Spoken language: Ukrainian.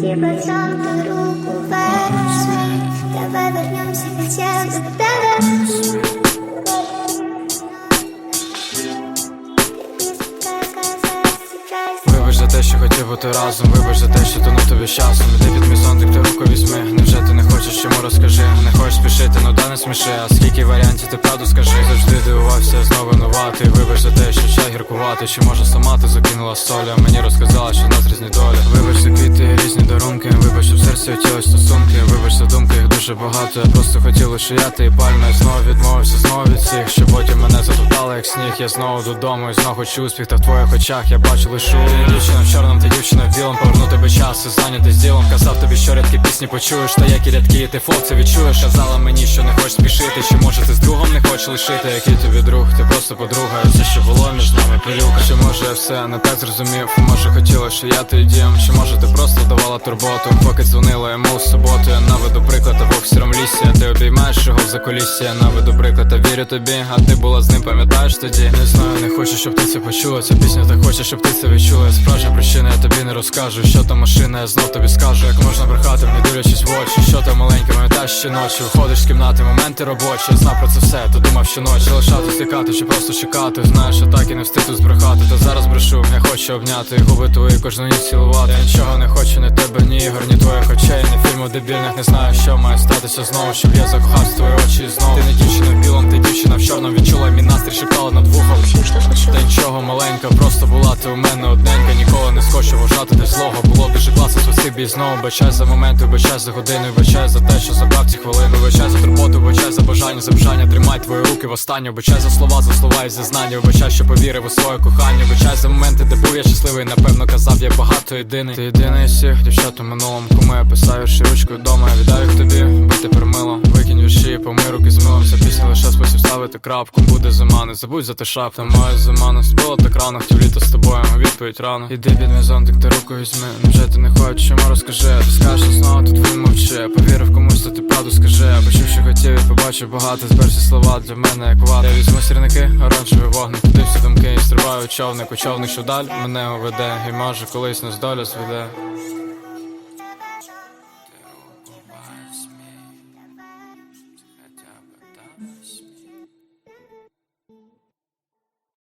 Типа цьому руку верши, давай вернемся хотя к тебе. Те, що хотів бути разом, вибач за те, що тону тобі часом. Іди під мій ти руку візьми. Невже ти не хочеш, чому розкажи? Не хочеш спішити, ну да не сміши. А скільки варіантів ти правду скажи? Завжди дивувався, знову новати Вибач за те, що чай гіркувати. Чи може сама ти закинула солі А мені розказала, що в нас різні долі Вибач за квіти, різні дарунки Вибач, у серці хотілось стосунки. Вибач за думки, їх дуже багато. Я просто хотів шияти і пальма Я знову відмовився, знову від всіх Що потім мене затоптали, як сніг. Я знову додому і знову хочу успіх Та в твоїх очах я бачу лише дівчина в чорному, та дівчина в білому тебе час і зайнятий з ділом. Казав тобі, що рядки пісні почуєш Та які рядки, ти флоп це відчуєш. Казала мені, що не хочеш спішити Чи може ти з другом не хочеш лишити? Який тобі друг, ти просто подруга І все, що було між нами пилюка. Чи може я все не так зрозумів? Може хотіла, що я ти дім? Чи може ти просто давала турботу? Поки дзвонила йому в суботу Я наведу приклад, а в сіром лісі. Ти обіймаєш його в закулісі Я наведу приклад, та вірю тобі. А ти була з ним, пам'ятаєш тоді? Не знаю, не хочу, щоб ти це почула. Ця пісня так хоче, щоб ти це відчула. Справжня причина, я тобі не розкажу Що там машина, я знов тобі скажу Як можна брехати, не дивлячись в очі Що ти маленька, пам'ятаєш ще ночі Виходиш з кімнати, моменти робочі Я знав про це все, то думав щоночі Залишати, стикати чи просто чекати Знаєш, що так і не встиг тут збрехати Та зараз брешу, я хочу обняти Губи твої кожну ніч цілувати Я нічого не хочу, ні тебе, ні ігор, ні твоїх очей Фільмів дебільних, не знаю, що має статися. Знову Щоб я закохався в твої очі. Знову. Ти не дівчина в білому, ти дівчина в чорному. Відчула мій настрій, шептала над вухом. Та нічого маленька, просто була ти у мене одненька. Ніколи не схочу вважати десь злого. Було дуже класно спасибі і знову Бачай за моменти, бачай за години Бачай за те, що забрав ці хвилини Бачай за турботу, бачай за бажання, за бажання Тримай твої руки в останню. Бачай за слова, за слова і зізнання. Бачай, що повірив у своє кохання. Бачай за моменти, де був я щасливий. Напевно казав, я багато єдиний. Ти єдиний всіх дівчат у минулому Кому я писав вірші ручкою вдома Я віддаю їх тобі, бо тепер мило Викинь вірші, помий руки з милом. Ця пісня лише спосіб ставити крапку. Буде зима, не забудь за те шапта Моя зима не спила так рано. Хотів літо з тобою, відповідь рано. Іди під мій ти руку візьми. Невже ти не хочеш, чому розкажи? Скажеш знову, тут він мовчи. Повірив комусь, то ти правду скажи. Я почув, що хотів і побачив багато. Всі слова для мене як вата. Я візьму сірники, оранжевий вогник. Туди всі думки і стрибаю човник. У човник, що вдаль мене уведе. І може колись нас доля зведе Yes.